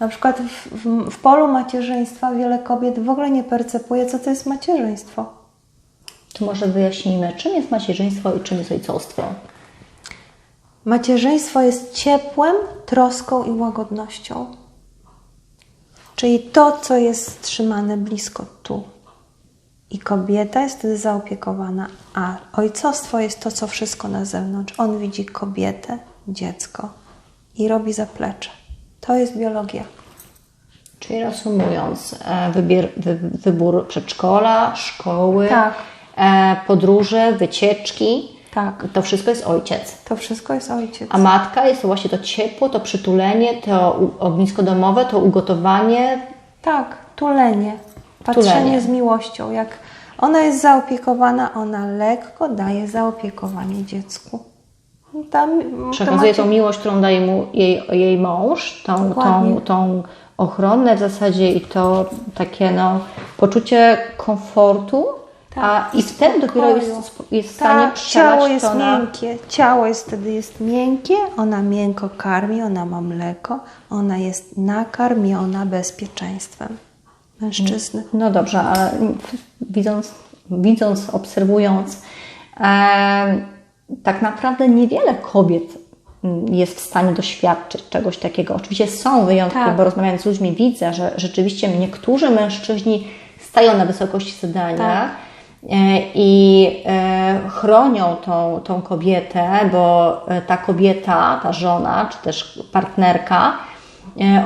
Na przykład w, w, w polu macierzyństwa wiele kobiet w ogóle nie percepuje, co to jest macierzyństwo. To może wyjaśnijmy, czym jest macierzyństwo i czym jest ojcostwo? Macierzyństwo jest ciepłem, troską i łagodnością. Czyli to, co jest trzymane blisko tu. I kobieta jest wtedy zaopiekowana, a ojcostwo jest to, co wszystko na zewnątrz. On widzi kobietę, dziecko i robi zaplecze. To jest biologia. Czyli reasumując, e, wybier, wy, wybór przedszkola, szkoły, Tak. e, podróże, wycieczki, Tak. to wszystko jest ojciec. To wszystko jest ojciec. A matka jest to właśnie to ciepło, to przytulenie, to ognisko domowe, to ugotowanie. Tak, tulenie. Patrzenie Tulenie. z miłością. Jak ona jest zaopiekowana, ona lekko daje zaopiekowanie dziecku. Tam, Przekazuje to tą miłość, którą daje mu jej, jej mąż, tą, Dokładnie. tą, tą ochronę w zasadzie i to takie no, poczucie komfortu, Tak, a i wtedy dopiero jest, jest w stanie Tak, ciało jest na... miękkie. Ciało jest wtedy jest miękkie, ona miękko karmi, ona ma mleko, ona jest nakarmiona bezpieczeństwem mężczyzny. No dobrze, ale widząc, widząc obserwując, em, tak naprawdę niewiele kobiet mm, jest w stanie doświadczyć czegoś takiego. Oczywiście są wyjątki, Tak. bo rozmawiając z ludźmi widzę, że rzeczywiście niektórzy mężczyźni stają na wysokości zadania Tak. e, i e, chronią tą, tą kobietę, bo e, ta kobieta, ta żona, czy też partnerka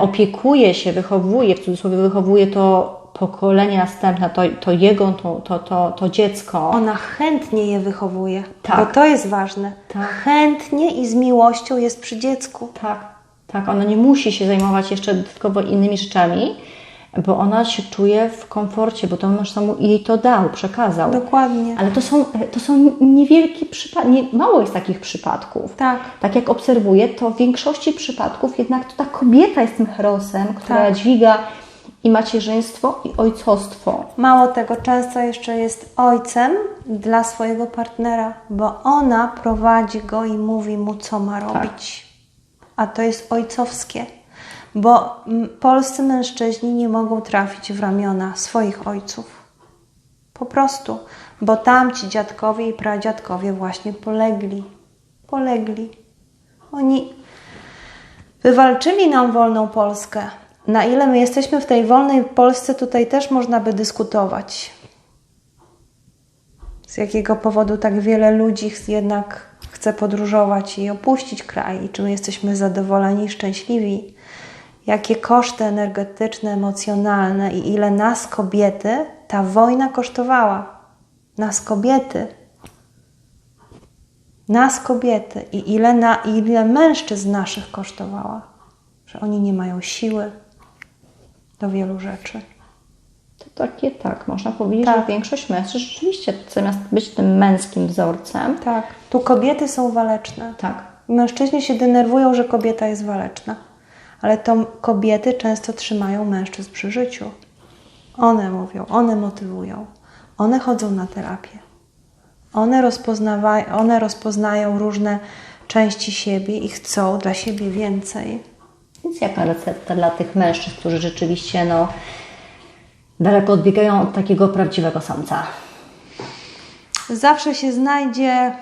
opiekuje się, wychowuje, w cudzysłowie wychowuje to pokolenie następne, to, to jego, to, to, to, to dziecko. Ona chętnie je wychowuje, Tak. bo to jest ważne. Tak. Chętnie i z miłością jest przy dziecku. Tak, tak, ona nie musi się zajmować jeszcze dodatkowo innymi rzeczami, bo ona się czuje w komforcie, bo to mąż sam jej to dał, przekazał. Dokładnie. Ale to są, to są niewielkie przypadki, nie, mało jest takich przypadków. Tak. Tak jak obserwuję, to w większości przypadków jednak to ta kobieta jest tym herosem, która Tak. dźwiga i macierzyństwo, i ojcostwo. Mało tego, często jeszcze jest ojcem dla swojego partnera, bo ona prowadzi go i mówi mu, co ma robić. A to jest ojcowskie, bo mm, polscy mężczyźni nie mogą trafić w ramiona swoich ojców. Po prostu, bo tamci dziadkowie i pradziadkowie właśnie polegli. Polegli. Oni wywalczyli nam wolną Polskę. Na ile my jesteśmy w tej wolnej Polsce, tutaj też można by dyskutować. Z jakiego powodu tak wiele ludzi jednak chce podróżować i opuścić kraj, i czy my jesteśmy zadowoleni szczęśliwi. Jakie koszty energetyczne, emocjonalne i ile nas kobiety ta wojna kosztowała. Nas kobiety. Nas kobiety i ile, na, ile mężczyzn naszych kosztowała. Że oni nie mają siły do wielu rzeczy. To takie tak, można powiedzieć, Tak. że większość mężczyzn rzeczywiście zamiast być tym męskim wzorcem, Tak. Tu kobiety są waleczne. tak, Mężczyźni się denerwują, że kobieta jest waleczna, ale to kobiety często trzymają mężczyzn przy życiu. One mówią, one motywują, one chodzą na terapię. One, rozpoznawa- one rozpoznają różne części siebie i chcą dla siebie więcej. Więc jaka recepta dla tych mężczyzn, którzy rzeczywiście no, daleko odbiegają od takiego prawdziwego samca? Zawsze się znajdzie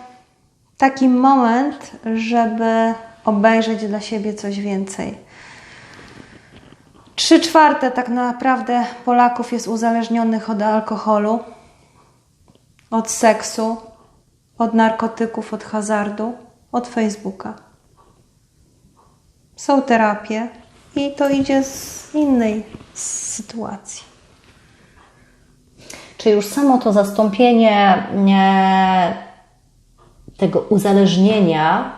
taki moment, żeby obejrzeć dla siebie coś więcej. Trzy czwarte tak naprawdę Polaków jest uzależnionych od alkoholu, od seksu, od narkotyków, od hazardu, od Facebooka. Są terapie i to idzie z innej sytuacji. Czy już samo to zastąpienie e, tego uzależnienia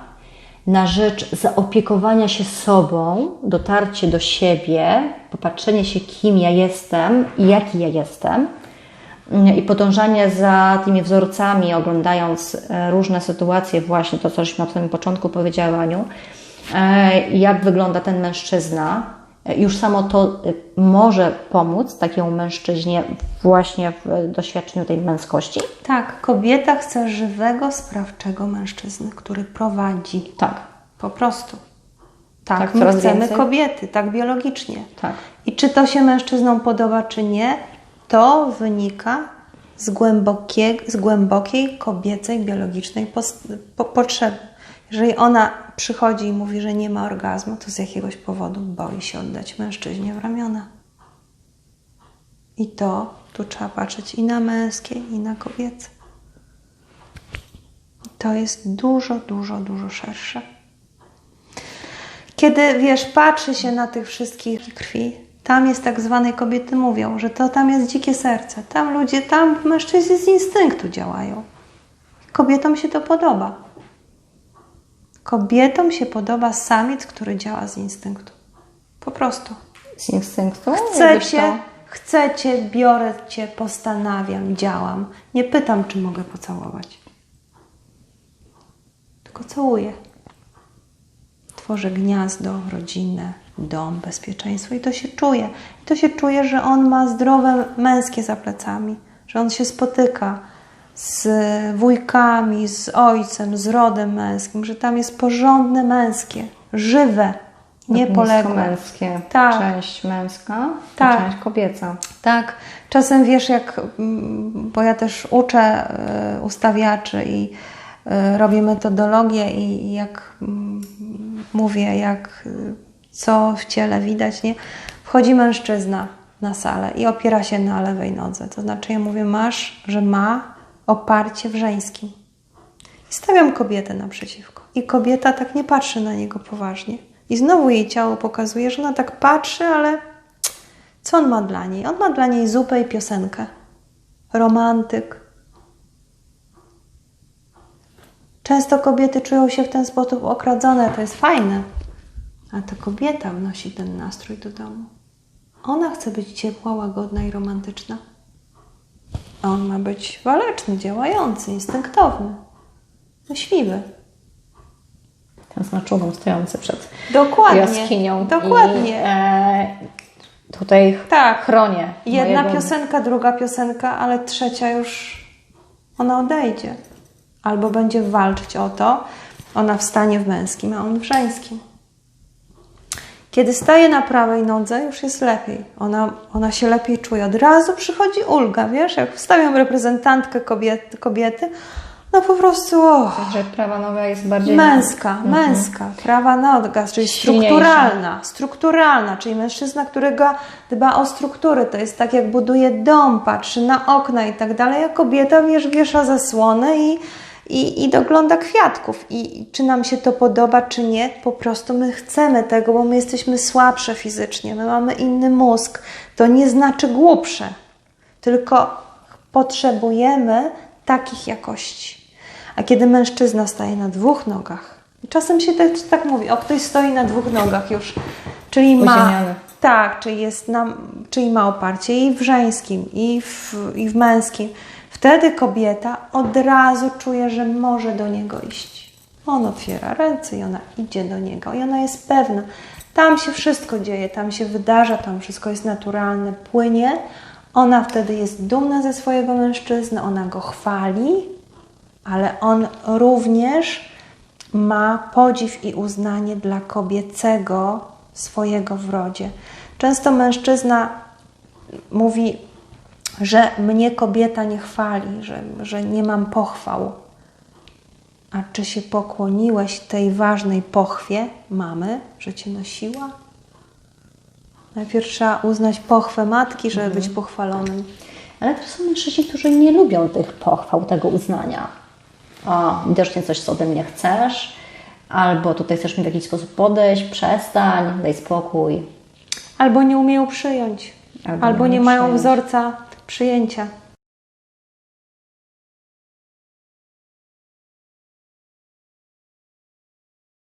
na rzecz zaopiekowania się sobą, dotarcie do siebie, popatrzenie się, kim ja jestem i jaki ja jestem, mm, i podążanie za tymi wzorcami, oglądając e, różne sytuacje, właśnie to, co żeśmy na samym początku powiedziały, Aniu, jak wygląda ten mężczyzna. E, Już samo to e, może pomóc takiemu mężczyźnie właśnie w doświadczeniu tej męskości. Tak, kobieta chce żywego, sprawczego mężczyzny, który prowadzi. Tak. Po prostu. Tak, Tak, my chcemy więcej? kobiety, tak biologicznie. Tak. I czy to się mężczyznom podoba, czy nie, to wynika z, głębokie, z głębokiej kobiecej, biologicznej potrzeby. Jeżeli ona przychodzi i mówi, że nie ma orgazmu, to z jakiegoś powodu boi się oddać mężczyźnie w ramiona. I to tu trzeba patrzeć i na męskie, i na kobiece. To jest dużo, dużo, dużo szersze. Kiedy, wiesz, patrzy się na tych wszystkich krwi, tam jest tak zwanej kobiety mówią, że to tam jest dzikie serce. Tam ludzie, tam mężczyźni z instynktu działają. Kobietom się to podoba. Kobietom się podoba samiec, który działa z instynktu. Po prostu. Z instynktu? Chcecie, to- chcecie, biorę cię, postanawiam, działam. Nie pytam, czy mogę pocałować. Tylko całuję. Tworzę gniazdo, rodzinę, dom, bezpieczeństwo i to się czuje. I to się czuje, że on ma zdrowe męskie za plecami, że on się spotyka z wujkami, z ojcem, z rodem męskim, że tam jest porządne męskie, żywe, niepoległe. męskie. Tak. Część męska, Tak. część kobieca. Tak, czasem wiesz, jak, mm, bo ja też uczę y, ustawiaczy i y, robię metodologię i jak mm, mówię, jak y, co w ciele widać, nie? Wchodzi mężczyzna na salę i opiera się na lewej nodze. To znaczy ja mówię, masz, że ma oparcie w żeńskim. I stawiam kobietę naprzeciwko. I kobieta tak nie patrzy na niego poważnie. I znowu jej ciało pokazuje, że ona tak patrzy, ale co on ma dla niej? On ma dla niej zupę i piosenkę. Romantyk. Często kobiety czują się w ten sposób okradzone, to jest fajne. A to kobieta wnosi ten nastrój do domu. Ona chce być ciepła, łagodna i romantyczna. A on ma być waleczny, działający, instynktowny, myśliwy. Ten z maczugą stojący przed Dokładnie. jaskinią. Dokładnie. I, e, tutaj Tak. chronię. Jedna mojego- piosenka, druga piosenka, ale trzecia już ona odejdzie. Albo będzie walczyć o to, ona wstanie w męskim, a on w żeńskim. Kiedy staje na prawej nodze, już jest lepiej. Ona, ona się lepiej czuje. Od razu przychodzi ulga, wiesz? Jak wstawiam reprezentantkę kobiety, kobiety no po prostu o, Że prawa noga jest bardziej... Męska, męska, prawa noga, czyli Silniejsza. strukturalna, strukturalna, czyli mężczyzna, którego dba o struktury, to jest tak jak buduje dom, patrzy na okna i tak dalej, a kobieta wiesz, wiesza zasłonę i, i, i dogląda kwiatków. I czy nam się to podoba, czy nie, po prostu my chcemy tego, bo my jesteśmy słabsze fizycznie, my mamy inny mózg, to nie znaczy głupsze, tylko potrzebujemy takich jakości. A kiedy mężczyzna staje na dwóch nogach, czasem się tak, tak mówi, o ktoś stoi na dwóch nogach już, czyli ma, tak, czyli, jest czyli ma oparcie i w żeńskim, i w, i w męskim, wtedy kobieta od razu czuje, że może do niego iść. On otwiera ręce i ona idzie do niego i ona jest pewna. Tam się wszystko dzieje, tam się wydarza, tam wszystko jest naturalne, płynie. Ona wtedy jest dumna ze swojego mężczyzny, ona go chwali, ale on również ma podziw i uznanie dla kobiecego swojego w rodzie. Często mężczyzna mówi, że mnie kobieta nie chwali, że, że nie mam pochwał. A czy się pokłoniłeś tej ważnej pochwie mamy, że cię nosiła? Najpierw trzeba uznać pochwę matki, żeby być pochwalonym. Ale też są mężczyźni, którzy nie lubią tych pochwał, tego uznania. O, widocznie coś, co ode mnie chcesz, albo tutaj chcesz mi w jakiś sposób podejść, przestań, daj spokój. Albo nie umieją przyjąć, Albo albo, nie nie mają przyjąć. wzorca przyjęcia.